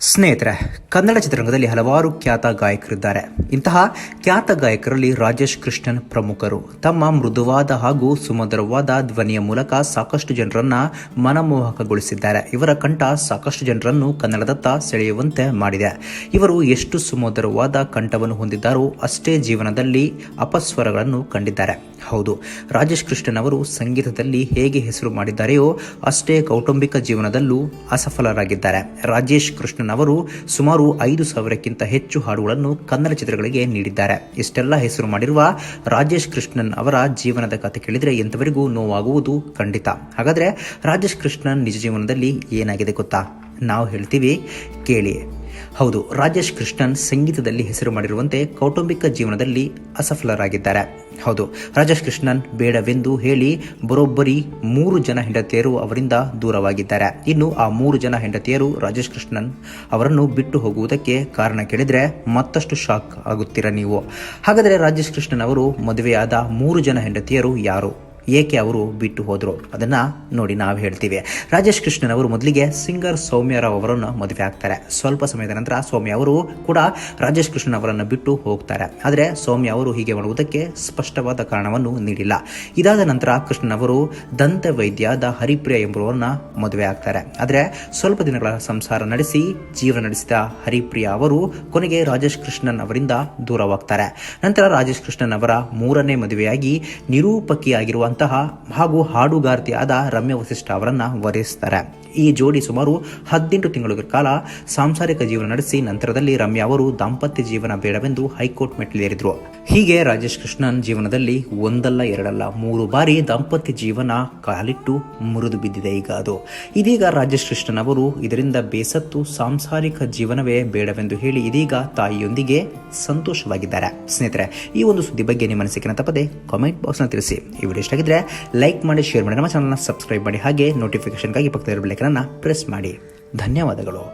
ಸ್ನೇಹಿತರೆ, ಕನ್ನಡ ಚಿತ್ರರಂಗದಲ್ಲಿ ಹಲವಾರು ಖ್ಯಾತ ಗಾಯಕರಿದ್ದಾರೆ. ಇಂತಹ ಖ್ಯಾತ ಗಾಯಕರಲ್ಲಿ ರಾಜೇಶ್ ಕೃಷ್ಣನ್ ಪ್ರಮುಖರು. ತಮ್ಮ ಮೃದುವಾದ ಹಾಗೂ ಸುಮಧುರವಾದ ಧ್ವನಿಯ ಮೂಲಕ ಸಾಕಷ್ಟು ಜನರನ್ನ ಮನಮೋಹಕಗೊಳಿಸಿದ್ದಾರೆ. ಇವರ ಕಂಠ ಸಾಕಷ್ಟು ಜನರನ್ನು ಕನ್ನಡದತ್ತ ಸೆಳೆಯುವಂತೆ ಮಾಡಿದೆ. ಇವರು ಎಷ್ಟು ಸುಮಧುರವಾದ ಕಂಠವನ್ನು ಹೊಂದಿದ್ದಾರೋ ಅಷ್ಟೇ ಜೀವನದಲ್ಲಿ ಅಪಸ್ವರಗಳನ್ನು ಕಂಡಿದ್ದಾರೆ. ಹೌದು. ರಾಜೇಶ್ ಕೃಷ್ಣನ್ ಅವರು ಸಂಗೀತದಲ್ಲಿ ಹೇಗೆ ಹೆಸರು ಮಾಡಿದ್ದಾರೆಯೋ ಅಷ್ಟೇ ಕೌಟುಂಬಿಕ ಜೀವನದಲ್ಲೂ ಅಸಫಲರಾಗಿದ್ದಾರೆ. ರಾಜೇಶ್ ಕೃಷ್ಣನ್ ಅವರು ಸುಮಾರು ಐದು ಸಾವಿರಕ್ಕಿಂತ ಹೆಚ್ಚು ಹಾಡುಗಳನ್ನು ಕನ್ನಡ ಚಿತ್ರಗಳಿಗೆ ನೀಡಿದ್ದಾರೆ. ಇಷ್ಟೆಲ್ಲ ಹೆಸರು ಮಾಡಿರುವ ರಾಜೇಶ್ ಕೃಷ್ಣನ್ ಅವರ ಜೀವನದ ಕಥೆ ಕೇಳಿದರೆ ಎಂತವರಿಗೂ ನೋವಾಗುವುದು ಖಂಡಿತ. ಹಾಗಾದರೆ ರಾಜೇಶ್ ಕೃಷ್ಣನ್ ನಿಜ ಜೀವನದಲ್ಲಿ ಏನಾಗಿದೆ ಗೊತ್ತಾ? ನಾವು ಹೇಳ್ತೀವಿ ಕೇಳಿ. ಹೌದು, ರಾಜೇಶ್ ಕೃಷ್ಣನ್ ಸಂಗೀತದಲ್ಲಿ ಹೆಸರು ಮಾಡಿರುವಂತೆ ಕೌಟುಂಬಿಕ ಜೀವನದಲ್ಲಿ ಅಸಫಲರಾಗಿದ್ದಾರೆ. ಹೌದು, ರಾಜೇಶ್ ಕೃಷ್ಣನ್ ಬೇಡವೆಂದು ಹೇಳಿ ಬರೋಬ್ಬರಿ ಮೂರು ಜನ ಹೆಂಡತಿಯರು ಅವರಿಂದ ದೂರವಾಗಿದ್ದಾರೆ. ಇನ್ನು ಆ ಮೂರು ಜನ ಹೆಂಡತಿಯರು ರಾಜೇಶ್ ಕೃಷ್ಣನ್ ಅವರನ್ನು ಬಿಟ್ಟು ಹೋಗುವುದಕ್ಕೆ ಕಾರಣ ಕೇಳಿದರೆ ಮತ್ತಷ್ಟು ಶಾಕ್ ಆಗುತ್ತೀರಾ ನೀವು. ಹಾಗಾದರೆ ರಾಜೇಶ್ ಕೃಷ್ಣನ್ ಅವರು ಮದುವೆಯಾದ ಮೂರು ಜನ ಹೆಂಡತಿಯರು ಯಾರು? ಏಕೆ ಅವರು ಬಿಟ್ಟು ಹೋದರು? ಅದನ್ನು ನೋಡಿ ನಾವು ಹೇಳ್ತೀವಿ. ರಾಜೇಶ್ ಕೃಷ್ಣನ್ ಅವರು ಮೊದಲಿಗೆ ಸಿಂಗರ್ ಸೌಮ್ಯರಾವ್ ಅವರನ್ನು ಮದುವೆ ಆಗ್ತಾರೆ. ಸ್ವಲ್ಪ ಸಮಯದ ನಂತರ ಸೌಮ್ಯ ಅವರು ಕೂಡ ರಾಜೇಶ್ ಕೃಷ್ಣನ್ ಅವರನ್ನು ಬಿಟ್ಟು ಹೋಗ್ತಾರೆ. ಆದರೆ ಸೌಮ್ಯ ಅವರು ಹೀಗೆ ಮಾಡುವುದಕ್ಕೆ ಸ್ಪಷ್ಟವಾದ ಕಾರಣವನ್ನು ನೀಡಿಲ್ಲ. ಇದಾದ ನಂತರ ಕೃಷ್ಣನ್ ಅವರು ದಂತ ವೈದ್ಯಾದ ಹರಿಪ್ರಿಯ ಎಂಬುವರನ್ನ ಮದುವೆ ಆಗ್ತಾರೆ. ಆದರೆ ಸ್ವಲ್ಪ ದಿನಗಳ ಸಂಸಾರ ನಡೆಸಿ ಜೀವನ ನಡೆಸಿದ ಹರಿಪ್ರಿಯ ಅವರು ಕೊನೆಗೆ ರಾಜೇಶ್ ಕೃಷ್ಣನ್ ಅವರಿಂದ ದೂರವಾಗ್ತಾರೆ. ನಂತರ ರಾಜೇಶ್ ಕೃಷ್ಣನ್ ಅವರ ಮೂರನೇ ಮದುವೆಯಾಗಿ ನಿರೂಪಕಿಯಾಗಿರುವಂತಹ ಹಾಗೂ ಹಾಡುಗಾರ್ತಿಯಾದ ರಮ್ಯ ವಸಿಷ್ಠ ಅವರನ್ನ ವರಿಸ್ತಾರೆ. ಈ ಜೋಡಿ ಸುಮಾರು ಹದಿನೆಂಟು ತಿಂಗಳ ಕಾಲ ಸಾಂಸಾರಿಕ ಜೀವನ ನಡೆಸಿ, ನಂತರದಲ್ಲಿ ರಮ್ಯಾ ಅವರು ದಾಂಪತ್ಯ ಜೀವನ ಬೇಡವೆಂದು ಹೈಕೋರ್ಟ್ ಮೆಟ್ಟಿಲೇರಿದ್ರು. ಹೀಗೆ ರಾಜೇಶ್ ಕೃಷ್ಣನ್ ಜೀವನದಲ್ಲಿ ಒಂದಲ್ಲ ಎರಡಲ್ಲ, ಮೂರು ಬಾರಿ ದಾಂಪತ್ಯ ಜೀವನ ಕಾಲಿಟ್ಟು ಮುರಿದು ಬಿದ್ದಿದೆ ಈಗ ಅದು. ಇದೀಗ ರಾಜೇಶ್ ಕೃಷ್ಣನ್ ಅವರು ಇದರಿಂದ ಬೇಸತ್ತು ಸಾಂಸಾರಿಕ ಜೀವನವೇ ಬೇಡವೆಂದು ಹೇಳಿ ಇದೀಗ ತಾಯಿಯೊಂದಿಗೆ ಸಂತೋಷವಾಗಿದ್ದಾರೆ. ಸ್ನೇಹಿತರೆ, ಈ ಒಂದು ಸುದ್ದಿ ಬಗ್ಗೆ ನಿಮ್ಮ ಅನಿಸಿಕೆನ ತಪ್ಪದೆ ಕಾಮೆಂಟ್ ಬಾಕ್ಸ್ನ ತಿಳಿಸಿ. ಈ ವಿಡಿಯೋ ಇಷ್ಟ ಆಗಿದ್ರೆ ಲೈಕ್ ಮಾಡಿ ಶೇರ್ ಮಾಡಿ, ನಮ್ಮ ಚಾನಲ್ನ ಸಬ್ಸ್ಕ್ರೈಬ್ ಮಾಡಿ, ಹಾಗೆ ನೋಟಿಫಿಕೇಶನ್ಗಾಗಿ ಪಕ್ಕದ ಬೆಳಕನ್ನು ಪ್ರೆಸ್ ಮಾಡಿ. ಧನ್ಯವಾದಗಳು.